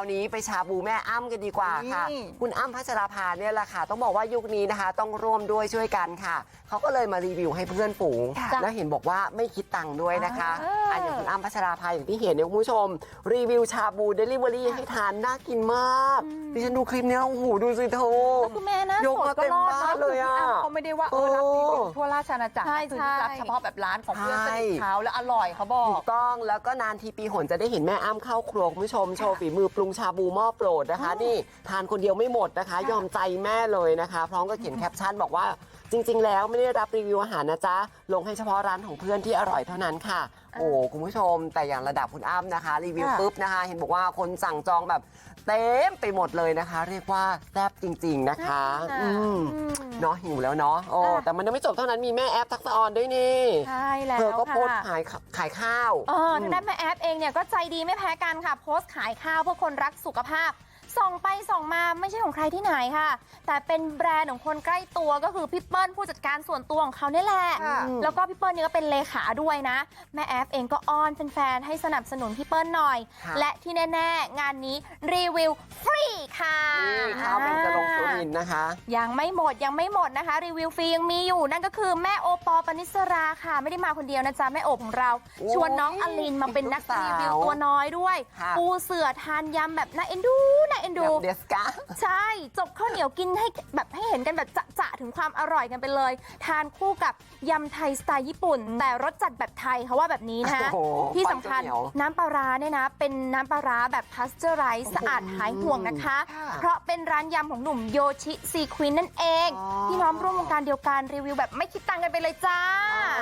าวนี้ไปชาบูแม่อ้ำกันดีกว่าค่ะนี่คุณอ้ำพัชราภาเนี่ยแหละค่ะ ต้องบอกว่ายุคนี้นะคะ ต้องร่วมด้วยช่วยกันค่ะ เขาก็เลยมารีวิวให้เพื่อนฝูงค่ะแล้วเห็นบอกว่าไม่คิดตังค์ด้วยนะคะอ่าอันอย่างคุณอ้ำพัชราภาอย่างที่เห็นเนี่ยคุณผู้ชม รีวิวชาบูเดลิเวอรี่ให้ทานน่ากินมากดิฉันดูคลิปเนี้ยโอ้โหดูสิเธอก็คือแม่นะยกมาสดก็รอดเต็มบ้านเลยอะคืพี่ำเขาไม่ได้ว่าเออรับรีวิวทั่วราชอาณาจักรใช่คือใช่รับเฉพาะแบบร้านของเพื่อนสใช่นิทเขาแล้วอร่อยเขาบอกถูกต้องแล้วก็นานทีปีหนจะได้เห็นแม่อ้ำเข้าครัวคุณผู้ชมโชว์ฝีมือปรุงชาบูหม้อโปรดนะคะ นี่ทานคนเดียวไม่หมดนะคะ ยอมใจแม่เลยนะคะ พร้อมกับเขียนแคปชั่นบอกว่าจริง ๆ แล้วไม่ได้รับรีวิวอาหารนะจ๊ะ ลงให้เฉพาะร้านของเพื่อนที่อร่อยเท่านั้นค่ะ โอ้คุณผู้ชม แต่อย่างระดับคุณอ้ำนะคะ รีวิวค่ะปุ๊บนะคะ เห็นบอกว่าคนสั่งจองแบบเต็มไปหมดเลยนะคะ เรียกว่าแซ่บจริง ๆ นะคะน่ากินอะอืมอืมเนาะหิวแล้วเนาะโอ้อะแต่มันยังไม่จบเท่านั้นมีแม่แอปทักษะออนด้วยนี่ใช่แล้วเธอก็ค่ะโพสต์ขายขายข้าวเออทางด้านแม่แอฟเองเนี่ยก็ใจดีไม่แพ้กันค่ะ โพสต์ขายข้าวเพื่อคนรักสุขภาพ ส่องไปส่องมาไม่ใช่ของใครที่ไหนค่ะ แต่เป็นแบรนด์ของคนใกล้ตัวก็คือพี่เปิ้ลผู้จัดการส่วนตัวของเขาเนี่ยแหละ ค่ะแล้วก็พี่เปิ้ลเนี่ยก็เป็นเลขาด้วยนะ แม่แอฟเองก็อ้อนแฟนๆให้สนับสนุนพี่เปิ้ลหน่อย ค่ะ และที่แน่ ๆ งานนี้รีวิวฟรีค่ะ นี่ข้าวเป็นจะลง สุรินทร์นะคะ ยังไม่หมดยังไม่หมดนะคะ รีวิวฟรียังมีอยู่นั่นก็คือแม่โอปอล์ปนิสราค่ะ ไม่ได้มาคนเดียวนะจ๊ะ แม่โอของเรา โอ้ยชวนน้องอลินมาเป็นนักลูกสาวรีวิวตัวน้อยด้วย ค่ะ ปูเสือทานยำแบบน่าเอ็นดูน่าเอ็นแบดูบเดสกา ใช่ จบข้าวเหนียวกินให้แบบให้เห็นกันแบบจะๆถึงความอร่อยกันไปเลย ทานคู่กับยำไทยสไตล์ญี่ปุ่น แต่รสจัดแบบไทยเขาว่าแบบนี้นะ โอ้โหที่สำคัญฟันข้าวเหนียวน้ำปลาร้าเนี่ยนะ เป็นน้ำปลาร้าแบบพาสเจอร์ไรส์สะอาดหายห่วงนะคะ ค่ะ เพราะเป็นร้านยำของหนุ่มโยชิซีควินนั่นเอง อ๋อ พี่น้องร่วมวงการเดียวกันรีวิวแบบไม่คิดตังค์กันไปเลยจ้า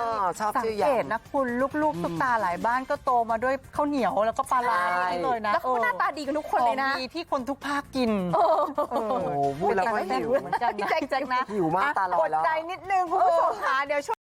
อ๋อชอบสังชื่อเกยำตนะคุณลูกๆตุ๊กตาหลายบ้านก็โตมาด้วยข้าวเหนียวแล้วก็ปลาร้าใช่นี่เลยนะแล้วเขาก็หน้าตาดีกันทุกคนเลยนะ ของดีที่คนทุกภาคกินโอ้โหพูดแล้วก็เป็นารหิวเหมือนกันนะพี่แจ็คนะหิวมากตาลอยแล้วกดใจนิดนึงคุณผู้ชมค่ะเดี๋ยวช่วง